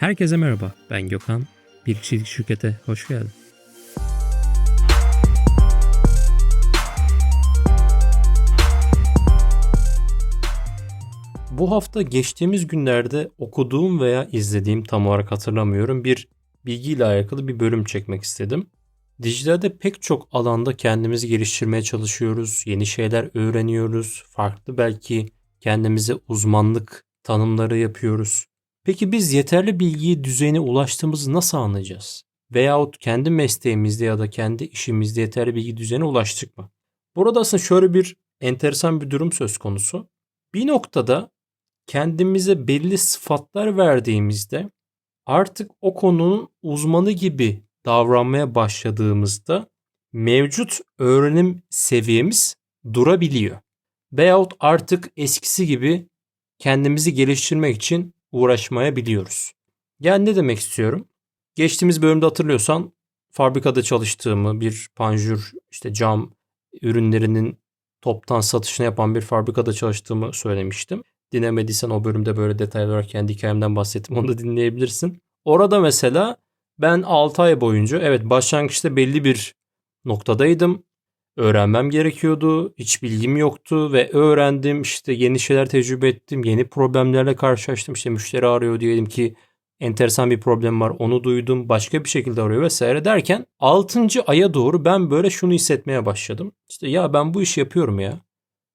Herkese merhaba, ben Gökhan. Bir kişilik şirkete hoş geldin. Bu hafta geçtiğimiz günlerde okuduğum veya izlediğim tam olarak hatırlamıyorum bir bilgiyle alakalı bir bölüm çekmek istedim. Dijitalde pek çok alanda kendimizi geliştirmeye çalışıyoruz, yeni şeyler öğreniyoruz, farklı belki kendimize uzmanlık tanımları yapıyoruz. Peki biz yeterli bilgiyi düzeyine ulaştığımızı nasıl anlayacağız? Veyahut kendi mesleğimizde ya da kendi işimizde yeterli bilgi düzeyine ulaştık mı? Burada aslında şöyle bir enteresan bir durum söz konusu. Bir noktada kendimize belli sıfatlar verdiğimizde artık o konunun uzmanı gibi davranmaya başladığımızda mevcut öğrenim seviyemiz durabiliyor. Veyahut artık eskisi gibi kendimizi geliştirmek için uğraşmayabiliyoruz. Yani ne demek istiyorum? Geçtiğimiz bölümde hatırlıyorsan fabrikada çalıştığımı, bir panjur, işte cam ürünlerinin toptan satışını yapan bir fabrikada çalıştığımı söylemiştim. Dinlemediysen o bölümde böyle detaylı olarak kendi hikayemden bahsettim. Onu da dinleyebilirsin. Orada mesela ben 6 ay boyunca evet başlangıçta belli bir noktadaydım. Öğrenmem gerekiyordu. Hiç bilgim yoktu ve öğrendim. İşte yeni şeyler tecrübe ettim. Yeni problemlerle karşılaştım. İşte müşteri arıyor diyelim ki enteresan bir problem var. Onu duydum. Başka bir şekilde arıyor vesaire derken 6. aya doğru ben böyle şunu hissetmeye başladım. İşte ya ben bu işi yapıyorum ya.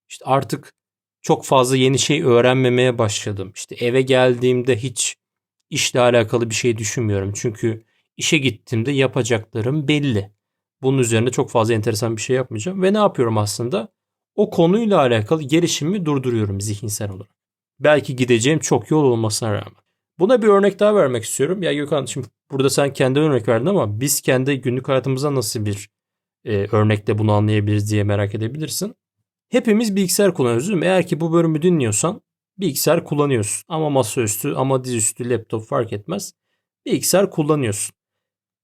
İşte artık çok fazla yeni şey öğrenmemeye başladım. İşte eve geldiğimde hiç işle alakalı bir şey düşünmüyorum. Çünkü işe gittiğimde yapacaklarım belli. Bunun üzerine çok fazla enteresan bir şey yapmayacağım. Ve ne yapıyorum aslında? O konuyla alakalı gelişimimi durduruyorum zihinsel olarak. Belki gideceğim çok yol olmasına rağmen. Buna bir örnek daha vermek istiyorum. Ya Gökhan şimdi burada sen kendi örnek verdin ama biz kendi günlük hayatımıza nasıl bir e, örnekle bunu anlayabiliriz diye merak edebilirsin. Hepimiz bilgisayar kullanıyoruz değil mi? Eğer ki bu bölümü dinliyorsan bilgisayar kullanıyorsun. Ama masaüstü ama dizüstü laptop fark etmez. Bilgisayar kullanıyorsun.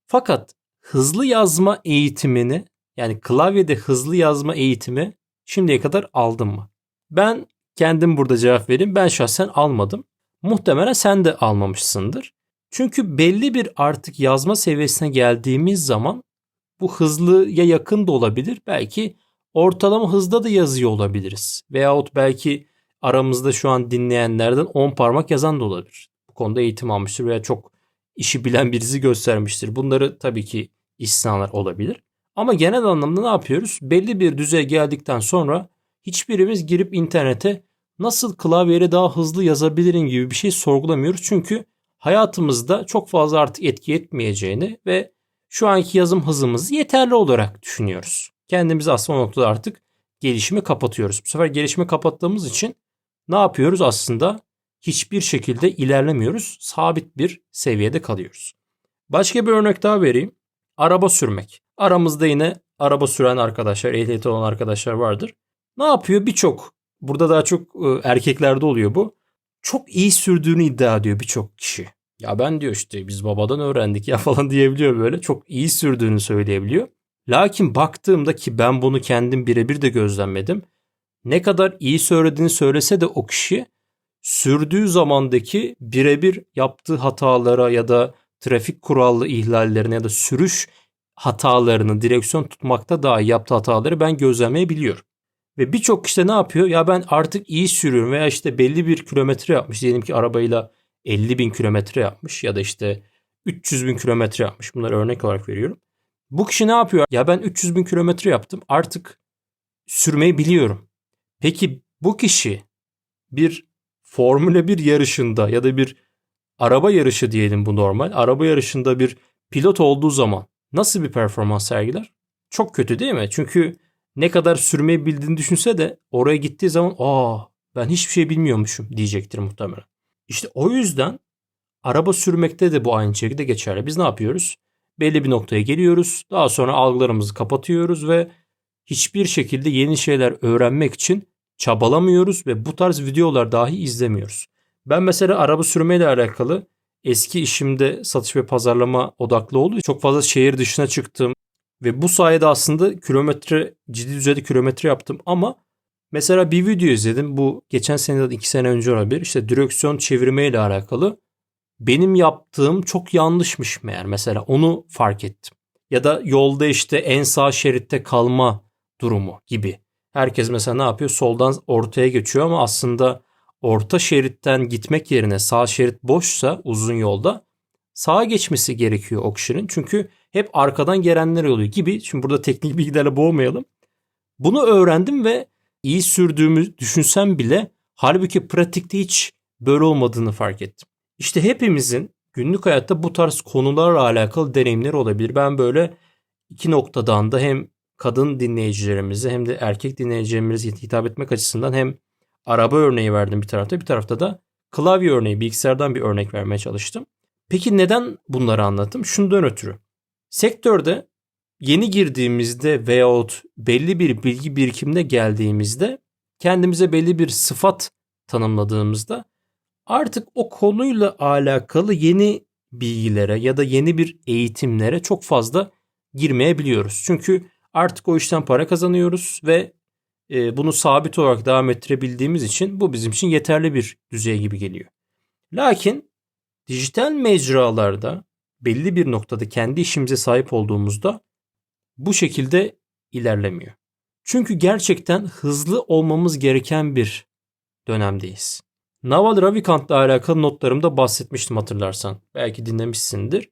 Fakat hızlı yazma eğitimini yani klavyede hızlı yazma eğitimi şimdiye kadar aldın mı? Ben kendim burada cevap vereyim. Ben şahsen almadım. Muhtemelen sen de almamışsındır. Çünkü belli bir artık yazma seviyesine geldiğimiz zaman bu hızlıya yakın da olabilir. Belki ortalama hızda da yazıyor olabiliriz. Veyahut belki aramızda şu an dinleyenlerden 10 parmak yazan da olabilir. Bu konuda eğitim almıştır veya çok işi bilen birisi göstermiştir. Bunları tabii ki istisnalar olabilir. Ama genel anlamda ne yapıyoruz? Belli bir düzeye geldikten sonra hiçbirimiz girip internete nasıl klavyeyle daha hızlı yazabilirim gibi bir şey sorgulamıyoruz. Çünkü hayatımızda çok fazla artık etki etmeyeceğini ve şu anki yazım hızımızı yeterli olarak düşünüyoruz. Kendimizi aslında o noktada artık gelişimi kapatıyoruz. Bu sefer gelişimi kapattığımız için ne yapıyoruz aslında? Hiçbir şekilde ilerlemiyoruz. Sabit bir seviyede kalıyoruz. Başka bir örnek daha vereyim. Araba sürmek. Aramızda yine araba süren arkadaşlar, ehliyeti olan arkadaşlar vardır. Ne yapıyor? Birçok, burada daha çok e, erkeklerde oluyor bu. Çok iyi sürdüğünü iddia ediyor birçok kişi. Ya ben diyor işte biz babadan öğrendik ya falan diyebiliyor böyle. Çok iyi sürdüğünü söyleyebiliyor. Lakin baktığımda ki ben bunu kendim birebir de gözlemledim. Ne kadar iyi söylediğini söylese de o kişi sürdüğü zamandaki birebir yaptığı hatalara ya da trafik kurallı ihlallerine ya da sürüş hatalarını direksiyon tutmakta dahi yaptığı hataları ben gözlemleyebiliyorum. Ve birçok kişi ne yapıyor? Ya ben artık iyi sürüyorum veya işte belli bir kilometre yapmış. Diyelim ki arabayla 50 bin kilometre yapmış ya da işte 300 bin kilometre yapmış. Bunları örnek olarak veriyorum. Bu kişi ne yapıyor? Ya ben 300 bin kilometre yaptım artık sürmeyi biliyorum. Peki bu kişi bir Formula 1 yarışında ya da bir araba yarışı diyelim bu normal. Araba yarışında bir pilot olduğu zaman nasıl bir performans sergiler? Çok kötü değil mi? Çünkü ne kadar sürmeyi bildiğini düşünse de oraya gittiği zaman aa ben hiçbir şey bilmiyormuşum diyecektir muhtemelen. İşte o yüzden araba sürmekte de bu aynı şekilde geçerli. Biz ne yapıyoruz? Belli bir noktaya geliyoruz. Daha sonra algılarımızı kapatıyoruz ve hiçbir şekilde yeni şeyler öğrenmek için çabalamıyoruz ve bu tarz videolar dahi izlemiyoruz. Ben mesela araba sürmeyle alakalı eski işimde satış ve pazarlama odaklı olduğu çok fazla şehir dışına çıktım ve bu sayede aslında kilometre ciddi düzeyde kilometre yaptım ama mesela bir video izledim bu geçen seneden iki sene önce olabilir işte direksiyon çevirme ile alakalı benim yaptığım çok yanlışmış meğer mesela onu fark ettim. Ya da yolda işte en sağ şeritte kalma durumu gibi. Herkes mesela ne yapıyor? Soldan ortaya geçiyor ama aslında orta şeritten gitmek yerine sağ şerit boşsa uzun yolda sağa geçmesi gerekiyor o kişinin. Çünkü hep arkadan gelenler oluyor gibi. Şimdi burada teknik bilgilerle boğmayalım. Bunu öğrendim ve iyi sürdüğümü düşünsem bile halbuki pratikte hiç böyle olmadığını fark ettim. İşte hepimizin günlük hayatta bu tarz konularla alakalı deneyimleri olabilir. Ben böyle iki noktadan da hem kadın dinleyicilerimize hem de erkek dinleyicilerimize hitap etmek açısından hem araba örneği verdim bir tarafta bir tarafta da klavye örneği bilgisayardan bir örnek vermeye çalıştım. Peki neden bunları anlattım? Şundan ötürü. Sektörde yeni girdiğimizde veyahut belli bir bilgi birikimine geldiğimizde kendimize belli bir sıfat tanımladığımızda artık o konuyla alakalı yeni bilgilere ya da yeni bir eğitimlere çok fazla girmeyebiliyoruz. Çünkü artık o işten para kazanıyoruz ve e, bunu sabit olarak devam ettirebildiğimiz için bu bizim için yeterli bir düzey gibi geliyor. Lakin dijital mecralarda belli bir noktada kendi işimize sahip olduğumuzda bu şekilde ilerlemiyor. Çünkü gerçekten hızlı olmamız gereken bir dönemdeyiz. Naval Ravikant'la alakalı notlarımda bahsetmiştim hatırlarsan. Belki dinlemişsindir.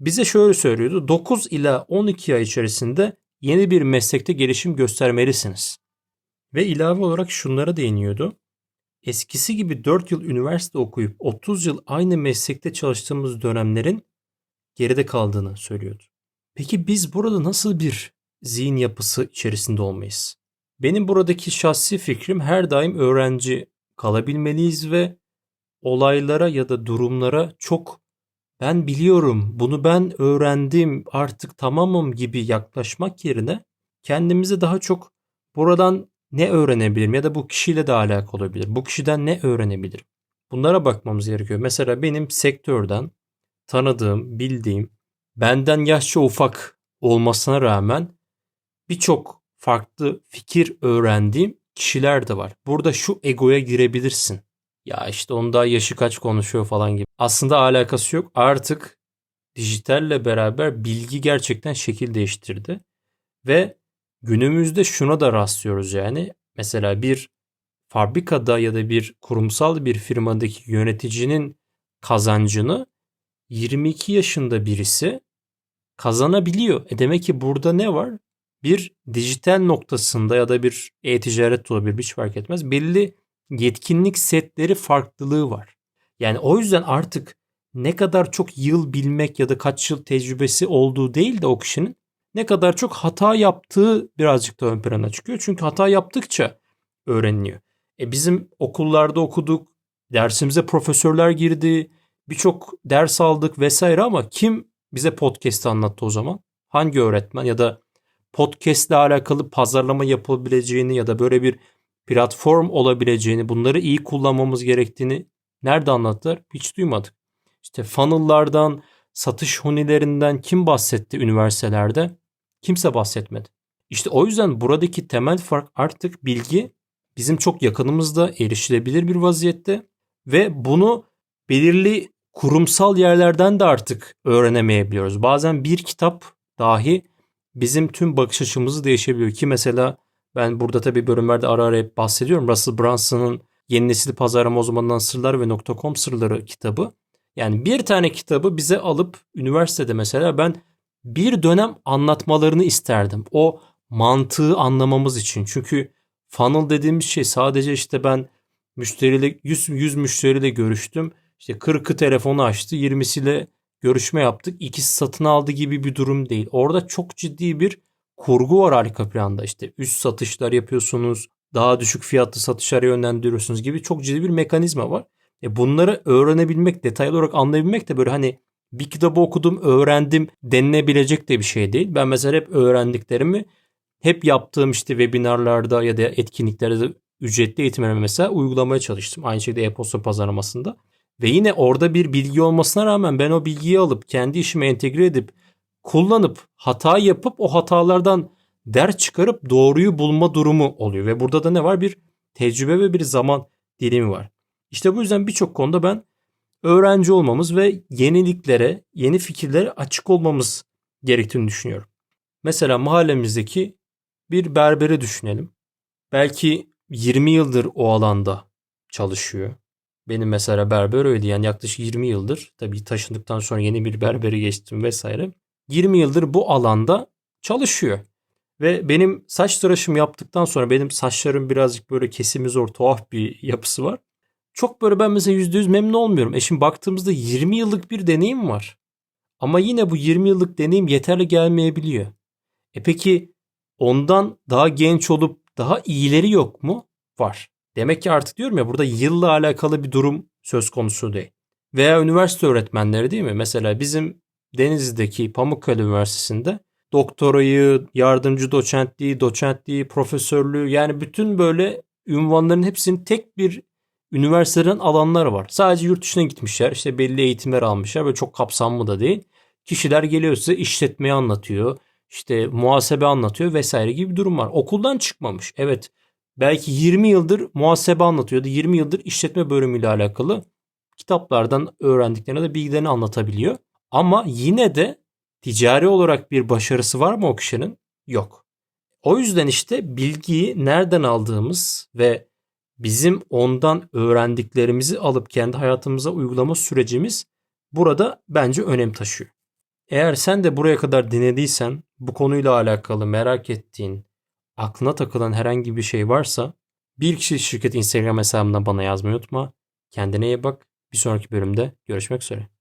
Bize şöyle söylüyordu. 9 ila 12 ay içerisinde yeni bir meslekte gelişim göstermelisiniz. Ve ilave olarak şunlara değiniyordu. Eskisi gibi 4 yıl üniversite okuyup 30 yıl aynı meslekte çalıştığımız dönemlerin geride kaldığını söylüyordu. Peki biz burada nasıl bir zihin yapısı içerisinde olmayız? Benim buradaki şahsi fikrim her daim öğrenci kalabilmeliyiz ve olaylara ya da durumlara çok ben biliyorum, bunu ben öğrendim, artık tamamım gibi yaklaşmak yerine kendimize daha çok buradan ne öğrenebilirim ya da bu kişiyle de alakalı olabilir. Bu kişiden ne öğrenebilirim? Bunlara bakmamız gerekiyor. Mesela benim sektörden tanıdığım, bildiğim, benden yaşça ufak olmasına rağmen birçok farklı fikir öğrendiğim kişiler de var. Burada şu egoya girebilirsin. Ya işte onun daha yaşı kaç konuşuyor falan gibi. Aslında alakası yok. Artık dijitalle beraber bilgi gerçekten şekil değiştirdi. Ve günümüzde şuna da rastlıyoruz yani. Mesela bir fabrikada ya da bir kurumsal bir firmadaki yöneticinin kazancını 22 yaşında birisi kazanabiliyor. E demek ki burada ne var? Bir dijital noktasında ya da bir e-ticaret olabilir hiç fark etmez. Belli yetkinlik setleri farklılığı var. Yani o yüzden artık ne kadar çok yıl bilmek ya da kaç yıl tecrübesi olduğu değil de o kişinin ne kadar çok hata yaptığı birazcık da ön plana çıkıyor. Çünkü hata yaptıkça öğreniliyor. E bizim okullarda okuduk, dersimize profesörler girdi, birçok ders aldık vesaire ama kim bize podcast anlattı o zaman? Hangi öğretmen ya da podcast ile alakalı pazarlama yapılabileceğini ya da böyle bir platform olabileceğini, bunları iyi kullanmamız gerektiğini nerede anlattılar? Hiç duymadık. İşte funnel'lardan, satış hunilerinden kim bahsetti üniversitelerde? Kimse bahsetmedi. İşte o yüzden buradaki temel fark artık bilgi bizim çok yakınımızda erişilebilir bir vaziyette ve bunu belirli kurumsal yerlerden de artık öğrenemeyebiliyoruz. Bazen bir kitap dahi bizim tüm bakış açımızı değişebiliyor ki mesela ben burada tabii bölümlerde ara ara hep bahsediyorum. Russell Brunson'ın Yeni Nesil Pazarlama Uzmanından Sırlar ve .com Sırları kitabı. Yani bir tane kitabı bize alıp üniversitede mesela ben bir dönem anlatmalarını isterdim. O mantığı anlamamız için. Çünkü funnel dediğimiz şey sadece işte ben müşteriyle 100, 100 müşteriyle görüştüm. İşte 40'ı telefonu açtı, 20'siyle görüşme yaptık. İkisi satın aldı gibi bir durum değil. Orada çok ciddi bir kurgu var arka planda. İşte üst satışlar yapıyorsunuz, daha düşük fiyatlı satışlara yönlendiriyorsunuz gibi çok ciddi bir mekanizma var. E bunları öğrenebilmek, detaylı olarak anlayabilmek de böyle hani bir kitabı okudum, öğrendim denilebilecek de bir şey değil. Ben mesela hep öğrendiklerimi hep yaptığım işte webinarlarda ya da etkinliklerde ücretli eğitimlerime mesela uygulamaya çalıştım. Aynı şekilde e-posta pazarlamasında. Ve yine orada bir bilgi olmasına rağmen ben o bilgiyi alıp kendi işime entegre edip kullanıp hata yapıp o hatalardan ders çıkarıp doğruyu bulma durumu oluyor. Ve burada da ne var? Bir tecrübe ve bir zaman dilimi var. İşte bu yüzden birçok konuda ben öğrenci olmamız ve yeniliklere, yeni fikirlere açık olmamız gerektiğini düşünüyorum. Mesela mahallemizdeki bir berberi düşünelim. Belki 20 yıldır o alanda çalışıyor. Benim mesela berber öyle yani yaklaşık 20 yıldır tabii taşındıktan sonra yeni bir berberi geçtim vesaire. 20 yıldır bu alanda çalışıyor. Ve benim saç tıraşımı yaptıktan sonra benim saçlarım birazcık böyle kesimi zor tuhaf bir yapısı var. Çok böyle ben mesela %100 memnun olmuyorum. E şimdi baktığımızda 20 yıllık bir deneyim var. Ama yine bu 20 yıllık deneyim yeterli gelmeyebiliyor. E peki ondan daha genç olup daha iyileri yok mu? Var. Demek ki artık diyorum ya burada yılla alakalı bir durum söz konusu değil. Veya üniversite öğretmenleri değil mi? Mesela bizim Denizli'deki Pamukkale Üniversitesi'nde doktorayı, yardımcı doçentliği, doçentliği, profesörlüğü yani bütün böyle ünvanların hepsinin tek bir üniversiteden alanları var. Sadece yurt dışına gitmişler. işte belli eğitimler almışlar. Böyle çok kapsamlı da değil. Kişiler geliyor size işletmeyi anlatıyor. işte muhasebe anlatıyor vesaire gibi bir durum var. Okuldan çıkmamış. Evet belki 20 yıldır muhasebe anlatıyordu. 20 yıldır işletme bölümüyle alakalı kitaplardan öğrendiklerini de bilgilerini anlatabiliyor. Ama yine de ticari olarak bir başarısı var mı o kişinin? Yok. O yüzden işte bilgiyi nereden aldığımız ve bizim ondan öğrendiklerimizi alıp kendi hayatımıza uygulama sürecimiz burada bence önem taşıyor. Eğer sen de buraya kadar dinlediysen bu konuyla alakalı merak ettiğin, aklına takılan herhangi bir şey varsa bir kişi şirket Instagram hesabından bana yazmayı unutma. Kendine iyi bak. Bir sonraki bölümde görüşmek üzere.